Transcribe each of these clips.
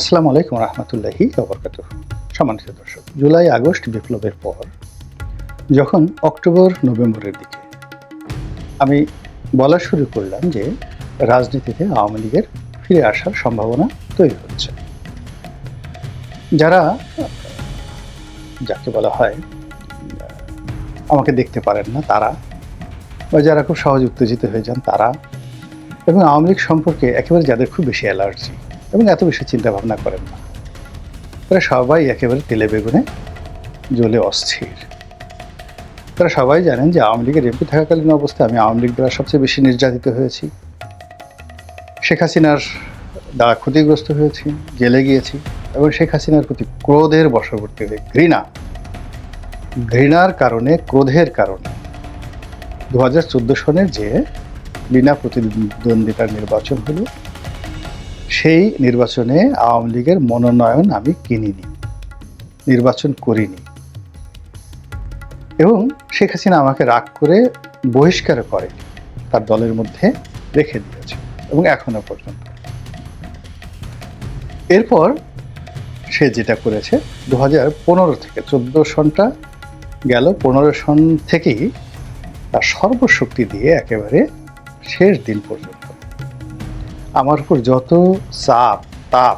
আসসালামু আলাইকুম রহমতুল্লাহি বরকাত সম্মানিত দর্শক, জুলাই আগস্ট বিপ্লবের পর, যখন অক্টোবর নভেম্বরের দিকে আমি বলা শুরু করলাম যে রাজনীতিতে আওয়ামী লীগের ফিরে আসার সম্ভাবনা তৈরি হচ্ছে। যারা, যাকে বলা হয়, আমাকে দেখতে পারেন না তারা, বা যারা খুব সহজ উত্তেজিত হয়ে যান তারা, এবং আওয়ামী লীগ সম্পর্কে একেবারে যাদের খুব বেশি অ্যালার্জি এবং এত বেশি চিন্তা ভাবনা করেন না। তারা সবাই একেবারে তেলে বেগুনে জ্বলে অস্থির। তারা সবাই জানেন যে আওয়ামী লীগের এমপি থাকাকালীন অবস্থায় আমি আওয়ামী লীগ দ্বারা সবচেয়ে বেশি নির্যাতিত হয়েছি। শেখ হাসিনার দ্বারা ক্ষতিগ্রস্ত হয়েছি, জেলে গিয়েছি এবং শেখ হাসিনার প্রতি ক্রোধের বশবর্তী হয়ে, ঘৃণা। ঘৃণার কারণে, ক্রোধের কারণে দু হাজার চোদ্দ সনের যে বিনা প্রতিদ্বন্দ্বিতার নির্বাচন হলো সেই নির্বাচনে আওয়ামী লীগের মনোনয়ন আমি কিনিনি, নির্বাচন করিনি। এবং শেখ হাসিনা আমাকে রাগ করে বহিষ্কার করে, তার দলের মধ্যে রেখে দিয়েছে, এবং এখনও পর্যন্ত। এরপর সে যেটা করেছে দু হাজার পনেরো থেকে চোদ্দ সনটা গেল, পনেরো সন থেকেই তার সর্বশক্তি দিয়ে একেবারে শেষ দিন পর্যন্ত। আমার উপর যত চাপ, তাপ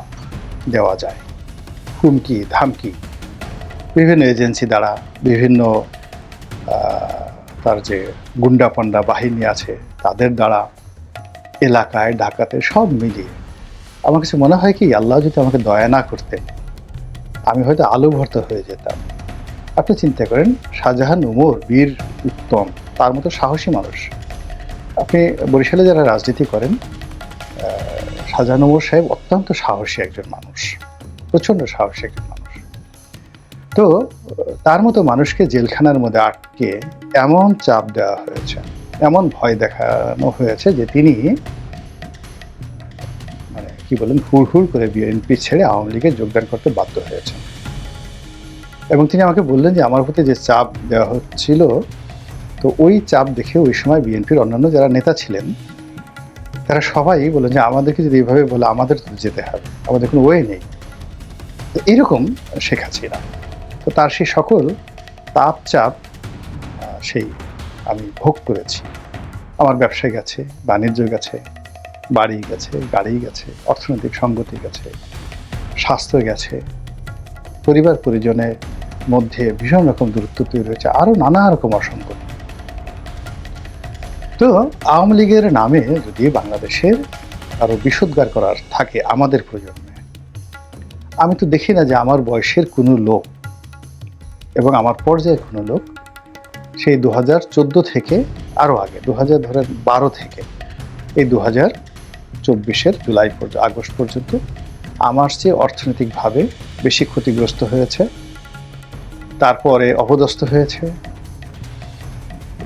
দেওয়া যায়। হুমকি, ধামকি। বিভিন্ন এজেন্সি দ্বারা বিভিন্ন তার যে গুন্ডা পান্ডা বাহিনী আছে, তাদের দ্বারা এলাকায় ডাকাতে সব মিলিয়ে আমার কাছে মনে হয় কি, আল্লাহ যদি আমাকে দয়া না করতেন, আমি হয়তো আলু ভর্তা হয়ে যেতাম। আপনি চিন্তা করেন, শাহজাহান উমর, বীর উত্তম, তার মতো সাহসী মানুষ। আপনি বরিশালে যারা রাজনীতি করেন শাহজাহান সাহেব অত্যন্ত সাহসী একজন মানুষ, প্রচণ্ড সাহসী একজন মানুষ। তো তার মতো মানুষকে জেলখানার মধ্যে আটকে এমন চাপ দেওয়া হয়েছে, এমন ভয় দেখানো হয়েছে যে তিনি মানে কি বলেন হুড় করে বিএনপি ছেড়ে আওয়ামী লীগে যোগদান করতে বাধ্য হয়েছেন। এবং তিনি আমাকে বললেন যে, আমার প্রতি যে চাপ দেওয়া হচ্ছিল, তো ওই চাপ দেখে ওই সময় বিএনপির অন্যান্য যারা নেতা ছিলেন তারা সবাই বললেন যে আমাদেরকে যদি এভাবে বলে, আমাদের তো যেতে হবে, আমাদের কোনো ওয়ে নেই। তো এরকম শেখ হাসিনা। তো তার সেই সকল তাপ চাপ সেই আমি ভোগ করেছি। আমার ব্যবসায় গেছে, বাণিজ্য গেছে, বাড়ি গেছে, গাড়ি গেছে, অর্থনৈতিক সঙ্গতি গেছে, স্বাস্থ্য গেছে পরিবার পরিজনের মধ্যে ভীষণ রকম দূরত্ব তৈরি হয়েছে, আরও নানা রকম অসংখ্য তো আওয়ামী লীগের নামে যদি বাংলাদেশের আরও বিশুদ্ধার করার থাকে আমাদের প্রজন্মে, আমি তো দেখি না যে আমার বয়সের কোনো লোক এবং আমার পর্যায়ের কোনো লোক সেই দু হাজার চোদ্দ থেকে আরও আগে দু হাজার ধরেন বারো থেকে, এই দু হাজার চব্বিশের জুলাই পর্যন্ত আগস্ট পর্যন্ত আমার চেয়ে অর্থনৈতিকভাবে বেশি ক্ষতিগ্রস্ত হয়েছে, তারপরে অপদস্থ হয়েছে,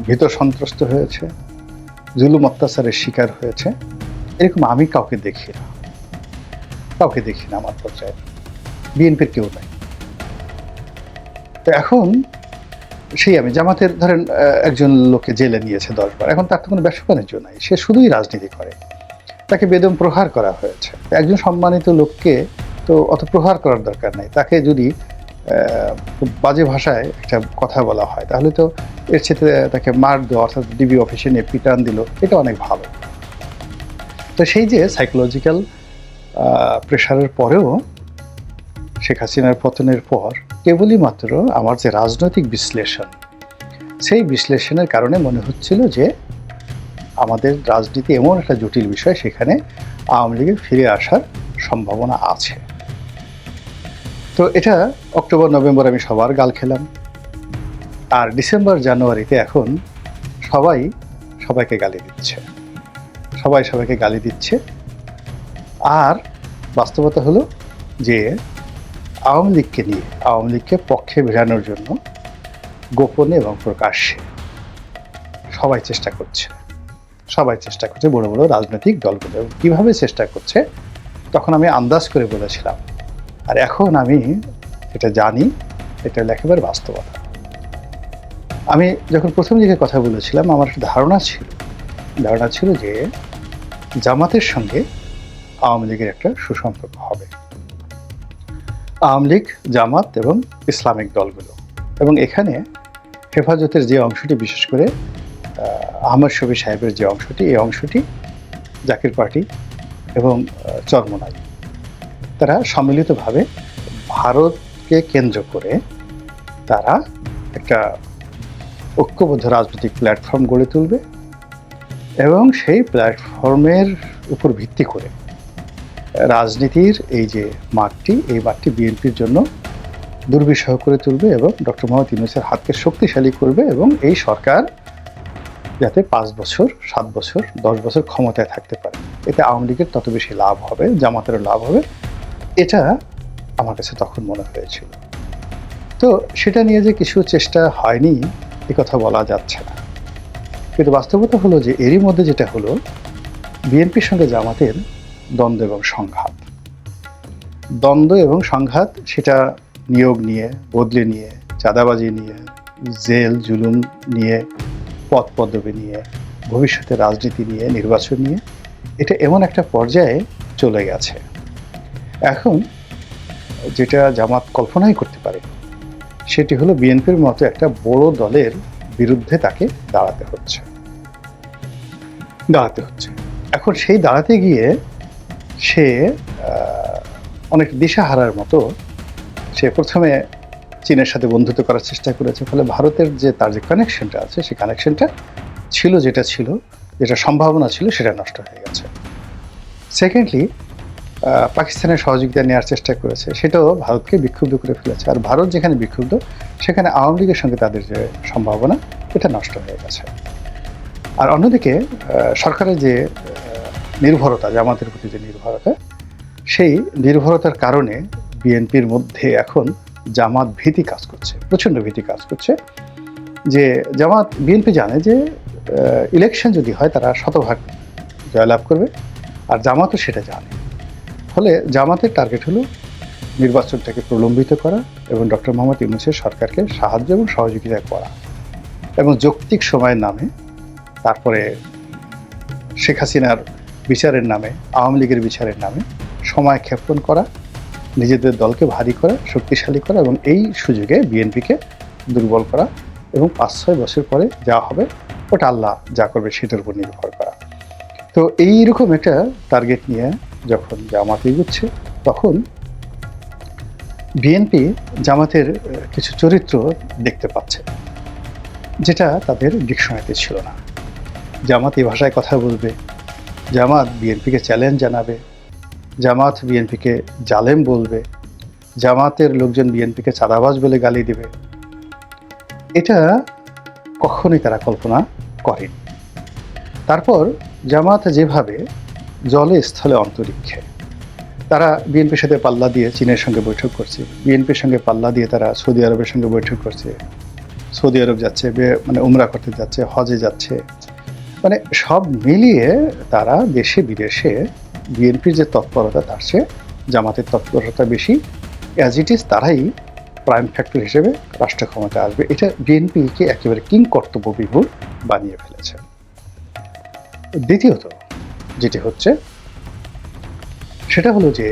ভীত সন্ত্রস্ত হয়েছে জুলুম অত্যাচারের শিকার হয়েছে। এরকম আমি কাউকে দেখি না। কাউকে দেখি না আমার পর্যায়ে। বিএনপির কেউ নাই। তো এখন সেই আমি জামাতের ধরেন একজন লোককে জেলে নিয়েছে দশ বার এখন তার তো কোনো ব্যবসা বাণিজ্য নাই। সে শুধুই রাজনীতি করে। তাকে বেদম প্রহার করা হয়েছে। একজন সম্মানিত লোককে তো অত প্রহার করার দরকার নাই। তাকে যদি খুব বাজে ভাষায় একটা কথা বলা হয়। তাহলে তো এর সাথে তাকে মার দেওয়া, অর্থাৎ ডিবি অফিসে নিয়ে পিটান দিল, এটা অনেক ভালো। তো সেই যে সাইকোলজিক্যাল প্রেশারের পরেও শেখ হাসিনার পতনের পর কেবলই মাত্র আমার যে রাজনৈতিক বিশ্লেষণ, সেই বিশ্লেষণের কারণে মনে হচ্ছিল যে আমাদের রাজনীতি এমন একটা জটিল বিষয়, সেখানে আওয়ামী লীগের ফিরে আসার সম্ভাবনা আছে। তো এটা অক্টোবর, নভেম্বর আমি সবার গাল খেলাম। আর ডিসেম্বর, জানুয়ারিতে এখন সবাই সবাইকে গালি দিচ্ছে। সবাই সবাইকে গালি দিচ্ছে। আর বাস্তবতা হলো যে আওয়ামী লীগকে নিয়ে, আওয়ামী লীগকে পক্ষে বেরানোর জন্য গোপনে এবং প্রকাশ্যে সবাই চেষ্টা করছে। সবাই চেষ্টা করছে বড় বড় রাজনৈতিক দলগুলো কীভাবে চেষ্টা করছে, তখন আমি আন্দাজ করে বলেছিলাম আর এখন আমি এটা জানি এটা একেবারে বাস্তবতা। আমি যখন প্রথম দিকে কথা বলেছিলাম আমার একটা ধারণা ছিল। ধারণা ছিল যে জামাতের সঙ্গে আওয়ামী লীগের একটা সুসম্পর্ক হবে। আওয়ামী লীগ জামাত এবং ইসলামিক দলগুলো। এবং এখানে হেফাজতের যে অংশটি বিশেষ করে আহ, আহমদ শফি সাহেবের যে অংশটি এই অংশটি জাকির পার্টি এবং চরমোনাই তারা সম্মিলিতভাবে ভারতকে কেন্দ্র করে তারা একটা ঐক্যবদ্ধ রাজনৈতিক প্ল্যাটফর্ম গড়ে তুলবে এবং সেই প্ল্যাটফর্মের উপর ভিত্তি করে রাজনীতির এই যে মাঠটি, এই মাঠটি বিএনপির জন্য দুর্বিষহ করে তুলবে এবং ডক্টর মোহাম্মদ ইউনুসের হাতকে শক্তিশালী করবে এবং এই সরকার যাতে পাঁচ বছর, সাত বছর, দশ বছর ক্ষমতায় থাকতে পারে। এতে আওয়ামী লীগের তত বেশি লাভ হবে, জামাতেরও লাভ হবে। এটা আমার কাছে তখন মনে হয়েছিল। তো সেটা নিয়ে যে কিছু চেষ্টা হয়নি, এ কথা বলা যাচ্ছে না। কিন্তু বাস্তবতা হলো যে এরই মধ্যে যেটা হলো, বিএনপির সঙ্গে জামাতের দ্বন্দ্ব এবং সংঘাত। দ্বন্দ্ব এবং সংঘাত সেটা নিয়োগ নিয়ে, বদলে নিয়ে, চাঁদাবাজি নিয়ে, জেল, জুলুম নিয়ে পদ পদবি নিয়ে, ভবিষ্যতে রাজনীতি নিয়ে, নির্বাচন নিয়ে, এটা এমন একটা পর্যায়ে চলে গেছে। এখন যেটা জামাত কল্পনাই করতে পারে, সেটি হলো বিএনপির মতো একটা বড় দলের বিরুদ্ধে তাকে দাঁড়াতে হচ্ছে। দাঁড়াতে হচ্ছে। এখন সেই দাঁড়াতে গিয়ে সে অনেক দিশাহারার মতো সে প্রথমে চীনের সাথে বন্ধুত্ব করার চেষ্টা করেছে, ফলে ভারতের যে তার যে কানেকশনটা আছে, সেই কানেকশনটা ছিল যেটা ছিল, যেটা সম্ভাবনা ছিল, সেটা নষ্ট হয়ে গেছে। সেকেন্ডলি পাকিস্তানের সহযোগিতা নেওয়ার চেষ্টা করেছে। সেটাও ভারতকে বিক্ষুব্ধ করে ফেলেছে। আর ভারত যেখানে বিক্ষুব্ধ, সেখানে আওয়ামী লীগের সঙ্গে তাদের যে সম্ভাবনা, এটা নষ্ট হয়ে গেছে। আর অন্যদিকে সরকারের যে নির্ভরতা, জামাতের প্রতি যে নির্ভরতা, সেই নির্ভরতার কারণে বিএনপির মধ্যে এখন জামাত ভীতি কাজ করছে, প্রচণ্ড ভীতি কাজ করছে। যে জামাত, বিএনপি জানে যে ইলেকশন যদি হয়, তারা শতভাগ জয়লাভ করবে। আর জামাতও সেটা জানে। ফলে জামাতের টার্গেট হলো নির্বাচনটাকে প্রলম্বিত করা এবং ডক্টর মোহাম্মদ ইউনুসের সরকারকে সাহায্য এবং সহযোগিতা করা এবং যৌক্তিক সময়ের নামে তারপরে শেখ হাসিনার বিচারের নামে, আওয়ামী লীগের বিচারের নামে সময় ক্ষেপণ করা, নিজেদের দলকে ভারী করা, শক্তিশালী করা এবং এই সুযোগে বিএনপিকে দুর্বল করা এবং পাঁচ, ছয় বছর পরে যা হবে ওটা আল্লাহ যা করবে সেটার উপর নির্ভর করা। তো এইরকম একটা টার্গেট নিয়ে যখন জামাত এগুচ্ছে, তখন বিএনপি জামাতের কিছু চরিত্র দেখতে পাচ্ছে, যেটা তাদের ডিকশনারিতে ছিল না। জামাত এই ভাষায় কথা বলবে, জামাত বিএনপিকে চ্যালেঞ্জ জানাবে, জামাত বিএনপিকে জালেম বলবে, জামাতের লোকজন বিএনপিকে চাঁদাবাজ বলে গালি দেবে। এটা কখনোই তারা কল্পনা করেনি। তারপর জামাত যেভাবে জলে স্থলে অন্তরিক্ষে। তারা বিএনপির সাথে পাল্লা দিয়ে চীনের সঙ্গে বৈঠক করছে। বিএনপির সঙ্গে পাল্লা দিয়ে তারা সৌদি আরবের সঙ্গে বৈঠক করছে। সৌদি আরব যাচ্ছে মানে উমরা করতে যাচ্ছে, হজে যাচ্ছে। মানে সব মিলিয়ে তারা দেশে বিদেশে বিএনপির যে তৎপরতা, তার চেয়ে জামাতের তৎপরতা বেশি। অ্যাজ ইট ইজ তারাই প্রাইম ফ্যাক্টর হিসেবে রাষ্ট্র ক্ষমতা আসবে। এটা বিএনপিকে একেবারে কিং কর্তব্য বিভুর বানিয়ে ফেলেছে। দ্বিতীয়ত যেটি হচ্ছে, সেটা হলো যে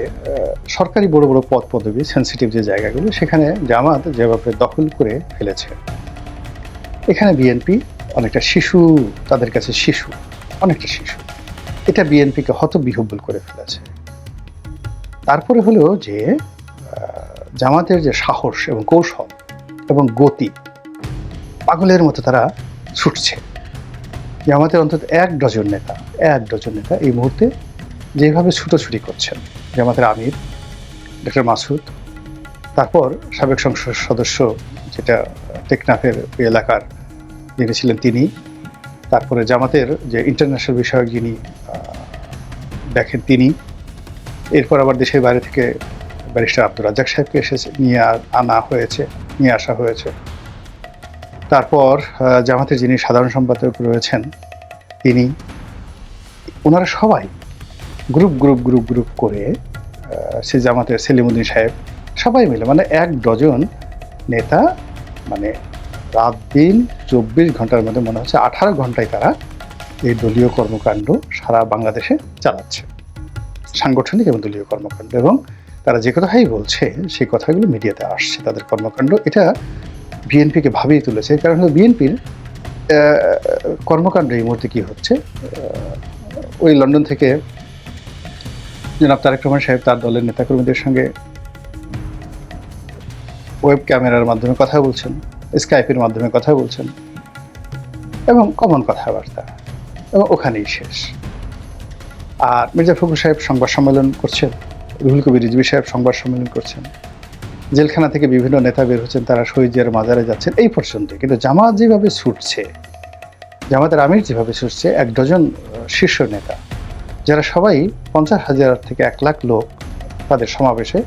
সরকারি বড় বড় পদ পদবি সেন্সিটিভ যে জায়গাগুলো, সেখানে জামাত যেভাবে দখল করে ফেলেছে। এখানে বিএনপি অনেকটা শিশু, তাদের কাছে শিশু, অনেকটা শিশু। এটা বিএনপিকে হতবিহব্বল করে ফেলেছে। তারপরে হলো যে জামাতের যে সাহস এবং কৌশল এবং গতি, পাগলের মতো তারা ছুটছে। জামাতের অন্তত এক ডজন নেতা এক ডজন নেতা এই মুহূর্তে যেভাবে ছুটোছুটি করছেন, জামাতের আমির ডক্টর মাসুদ, তারপর সাবেক সংসদ সদস্য যেটা টেকনাফের এলাকার যিনি ছিলেন তিনি, তারপরে জামাতের যে ইন্টারন্যাশনাল বিষয়ক যিনি দেখেন তিনি, এরপর আবার দেশের বাইরে থেকে ব্যারিস্টার আব্দুর রাজ্জাক সাহেবকে এসেছে নিয়ে আনা হয়েছে, নিয়ে আসা হয়েছে। তারপর জামাতের যিনি সাধারণ সম্পাদক রয়েছেন, তিনি ওনারা সবাই গ্রুপ গ্রুপ গ্রুপ গ্রুপ করে সে জামাতের সেলিমুদ্দিন সাহেব, সবাই মিলে মানে এক ডজন নেতা মানে রাত দিন চব্বিশ ঘণ্টার মধ্যে মনে হচ্ছে আঠারো ঘন্টায় তারা এই দলীয় কর্মকাণ্ড সারা বাংলাদেশে চালাচ্ছে। সাংগঠনিক এবং দলীয় কর্মকাণ্ড। এবং তারা যে কথাই বলছে, সেই কথাগুলো মিডিয়াতে আসছে তাদের কর্মকাণ্ড। এটা বিএনপিকে ভাবিয়ে তুলেছে। কারণ হলো বিএনপির কর্মকাণ্ড এই মুহূর্তে কী হচ্ছে? ওই লন্ডন থেকে জনাব তারেক রহমান সাহেব তার দলের নেতাকর্মীদের সঙ্গে ওয়েব ক্যামেরার মাধ্যমে কথা বলছেন, স্কাইপের মাধ্যমে কথা বলছেন এবং কমন কথাবার্তা এবং ওখানেই শেষ। আর মির্জা ফখরুল সাহেব সংবাদ সম্মেলন করছেন, রুহুল কবির রিজভি সাহেব সংবাদ সম্মেলন করছেন, জেলখানা থেকে বিভিন্ন নেতা বের হচ্ছেন, তারা শহীদ জিয়ার মাজারে যাচ্ছেন, এই পর্যন্ত। কিন্তু জামাত যেভাবে ছুটছে জামাতের আমির যেভাবে ছুটছে এক ডজন শীর্ষ নেতা, যারা সবাই পঞ্চাশ হাজার থেকে এক লাখ লোক তাদের সমাবেশে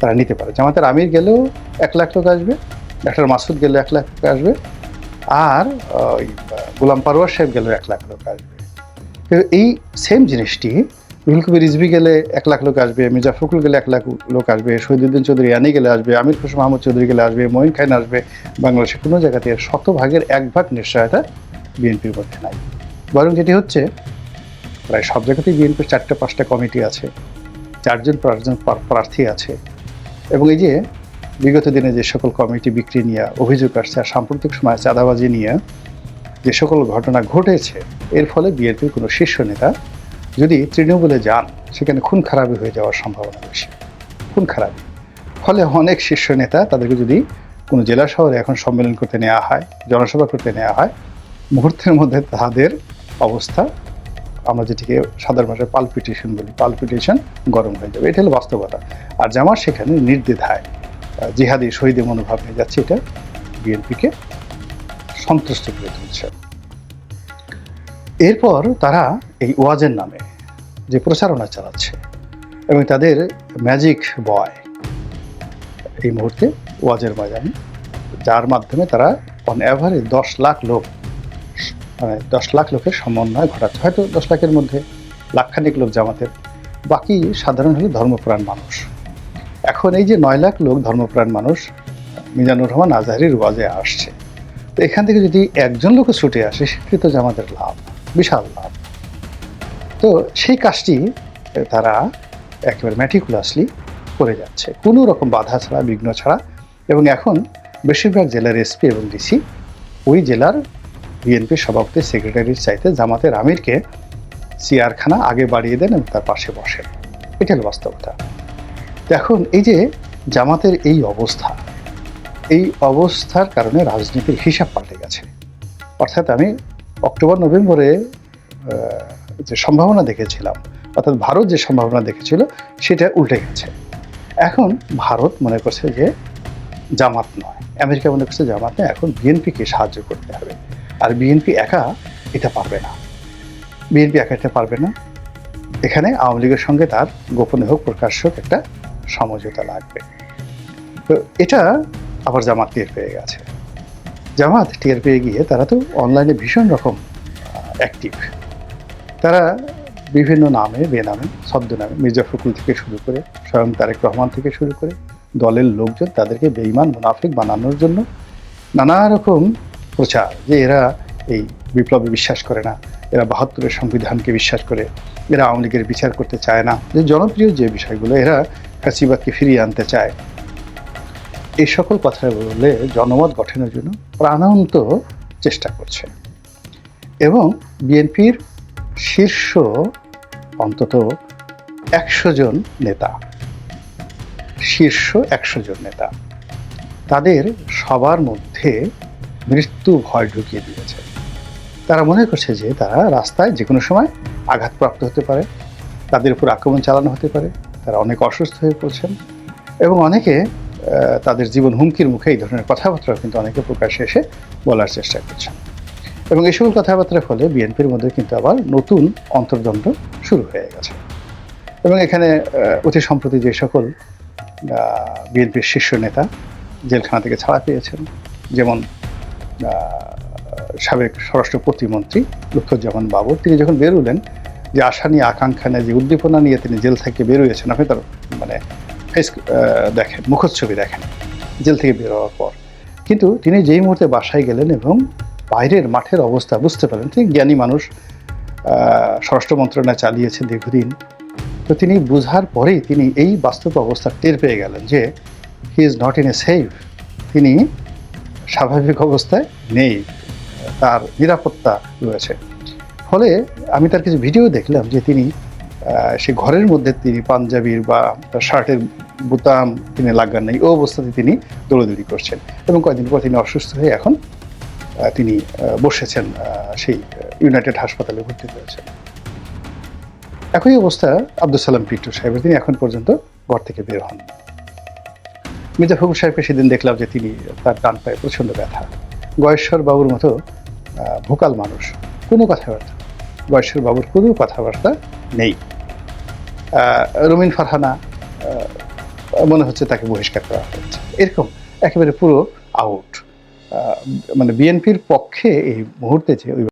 তারা নিতে পারে। জামাতের আমির গেলেও এক লাখ লোক আসবে, ডাক্তার মাসুদ গেলেও এক লাখ লোক আসবে, আর গোলাম পারোয়ার সাহেব গেলেও এক লাখ লোক আসবে। এই সেম জিনিসটি রুহুল কবির রিজভি গেলে এক লাখ লোক আসবে, মির্জা ফখরুল গেলে এক লাখ লোক আসবে, শহীদুদ্দিন চৌধুরী আনি গেলে আসবে, আমির খুশি মাহমুদ চৌধুরী গেলে আসবে, মঈন খান আসবে বাংলাদেশে কোনো জায়গাতে শতভাগের এক ভাগ নিশ্চয়তা বিএনপির মধ্যে নাই। বরং যেটি হচ্ছে, প্রায় সব জায়গাতেই বিএনপির চারটে পাঁচটা কমিটি আছে, চারজন পাঁচজন প্রার্থী আছে। এবং এই যে বিগত দিনে যে সকল কমিটি বিক্রি নিয়ে অভিযোগ আসছে আর সাম্প্রতিক সময়ে চাঁদাবাজি নিয়ে যে সকল ঘটনা ঘটেছে, এর ফলে বিএনপির কোনো শীর্ষ নেতা যদি তৃণমূলে যান, সেখানে খুন খারাপি হয়ে যাওয়ার সম্ভাবনা বেশি। খুন খারাপি ফলে অনেক শীর্ষ নেতা তাদেরকে যদি কোনো জেলা শহরে এখন সম্মেলন করতে নেওয়া হয়, জনসভা করতে নেওয়া হয় মুহূর্তের মধ্যে তাদের অবস্থা, আমরা যেটিকে সাধারণ ভাষায় পালপিটেশন বলি পালপিটেশন গরম হয়ে যাবে। এটা হলো বাস্তবতা। আর জামার সেখানে নির্দ্বিধায় জিহাদি শহীদের মনোভাব নিয়ে যাচ্ছে, এটা বিএনপিকে সন্তুষ্ট করে তুলছে। এরপর তারা এই ওয়াজের নামে যে প্রচারণা চালাচ্ছে এবং তাদের ম্যাজিক বয় এই মুহূর্তে ওয়াজের ময়দানে, যার মাধ্যমে তারা অন অ্যাভারেজ দশ লাখ লোক দশ লাখ লোকের সমন্বয় ঘটাচ্ছে হয়তো দশ লাখের মধ্যে লাখখানিক লোক জামাতের। বাকি সাধারণ হলো ধর্মপ্রাণ মানুষ। এখন এই যে নয় লাখ লোক ধর্মপ্রাণ মানুষ, মিজানুর রহমান আজহারির ওয়াজে আসছে। তো এখান থেকে যদি একজন লোকও ছুটে আসে, সেক্ষেত্রে তো জামাতের লাভ, বিশাল লাভ। তো সেই কাজটি তারা একেবারে ম্যাটিকুলাসলি করে যাচ্ছে। কোনো রকম বাধা ছাড়া, বিঘ্ন ছাড়া। এবং এখন বেশিরভাগ জেলার এসপি এবং ডিসি, ওই জেলার বিএনপির সভাপতি সেক্রেটারির চাইতে জামাতের আমিরকে সিআরখানা আগে বাড়িয়ে দেন এবং তার পাশে বসেন। এটা হলো বাস্তবতা। এখন এই যে জামাতের এই অবস্থা, এই অবস্থার কারণে রাজনীতির হিসাব পাল্টে গেছে। অর্থাৎ আমি অক্টোবর, নভেম্বরে যে সম্ভাবনা দেখেছিলাম, অর্থাৎ ভারত যে সম্ভাবনা দেখেছিল, সেটা উল্টে গেছে। এখন ভারত মনে করছে যে জামাত নয়। আমেরিকা মনে করছে জামাত নয়। এখন বিএনপিকে সাহায্য করতে হবে। আর বিএনপি একা এটা পারবে না। বিএনপি একা এটা পারবে না। এখানে আওয়ামী লীগের সঙ্গে তার গোপনে হোক, প্রকাশ্য হোক একটা সমঝোতা লাগবে। তো এটা আবার জামাত টের পেয়ে গেছে। জামাত টের পেয়ে গিয়ে তারা তো অনলাইনে ভীষণ রকম অ্যাক্টিভ তারা বিভিন্ন নামে, বেনামে, ছদ্মনামে মির্জা ফখরুল থেকে শুরু করে, স্বয়ং তারেক রহমান থেকে শুরু করে দলের লোকজন তাদেরকে বেইমান মুনাফিক বানানোর জন্য নানা রকম প্রচার যে এরা এই বিপ্লবে বিশ্বাস করে না, এরা বাহাত্তরের সংবিধানকে বিশ্বাস করে, এরা আওয়ামী লীগের বিচার করতে চায় না। যে জনপ্রিয় যে বিষয়গুলো, এরা ফ্যাসিবাদকে ফিরিয়ে আনতে চায়। এই সকল কথা বলে জনমত গঠনের জন্য প্রাণান্ত চেষ্টা করছে। এবং বিএনপির শীর্ষ অন্তত একশো জন নেতা, শীর্ষ একশো জন নেতা, তাদের সবার মধ্যে মৃত্যু ভয় ঢুকিয়ে দিয়েছে। তারা মনে করছে যে তারা রাস্তায় যে কোনো সময় আঘাতপ্রাপ্ত হতে পারে, তাদের উপর আক্রমণ চালানো হতে পারে, তারা অনেক অসুস্থ হয়ে পড়ছেন এবং অনেকে তাদের জীবন হুমকির মুখে এই ধরনের কথাবার্তা কিন্তু অনেকে প্রকাশ্যে এসে বলার চেষ্টা করছেন। এবং এই সকল কথাবার্তার ফলে বিএনপির মধ্যে কিন্তু আবার নতুন অন্তর্দ্বন্দ্ব শুরু হয়ে গেছে। এবং এখানে অতি সম্প্রতি যে সকল বিএনপির শীর্ষ নেতা জেলখানা থেকে ছাড়া পেয়েছেন, যেমন সাবেক স্বরাষ্ট্র প্রতিমন্ত্রী লুৎফুজ্জামান বাবু তিনি যখন বেরোলেন যে আশা নিয়ে, আকাঙ্ক্ষা নিয়ে, যে উদ্দীপনা নিয়ে তিনি জেল থেকে বেরোয়েছেন আপনি তার মানে ফেস দেখেন মুখচ্ছবি দেখেন জেল থেকে বের হওয়ার পর। কিন্তু তিনি যেই মুহূর্তে বাসায় গেলেন এবং বাইরের মাঠের অবস্থা বুঝতে পারলেন, তিনি জ্ঞানী মানুষ স্বরাষ্ট্র মন্ত্রণালয় চালিয়েছেন দীর্ঘদিন। তো তিনি বুঝার পরেই তিনি এই বাস্তব অবস্থা টের পেয়ে গেলেন যে he is not in a safe তিনি স্বাভাবিক অবস্থায় নেই, তার নিরাপত্তা রয়েছে। ফলে আমি তার কিছু ভিডিও দেখলাম যে তিনি সে ঘরের মধ্যে তিনি পাঞ্জাবির বা শার্টের বুতাম তিনি লাগান নাই, ও অবস্থাতে তিনি দৌড়দৌড়ি করছেন এবং কয়েকদিন পর তিনি অসুস্থ হয়ে এখন তিনি বসেছেন সেই ইউনাইটেড হাসপাতালে ভর্তি হয়েছেন। একই অবস্থা আব্দুল সালাম পিন্টু সাহেবের, তিনি এখন পর্যন্ত ঘর থেকে বের হন মির্জা ফখরুল সাহেবকে সেদিন দেখলাম যে তিনি তার ডান পায়ে প্রচণ্ড ব্যথা। গয়েশ্বর বাবুর মতো ভোকাল মানুষ। কোনো কথাবার্তা। গয়েশ্বর বাবুর কোনো কথাবার্তা নেই। রমিন ফারহানা মনে হচ্ছে তাকে বহিষ্কার করা হয়েছে। এরকম একেবারে পুরো আউট মানে বিএনপির পক্ষে এই মুহূর্তে যে ওই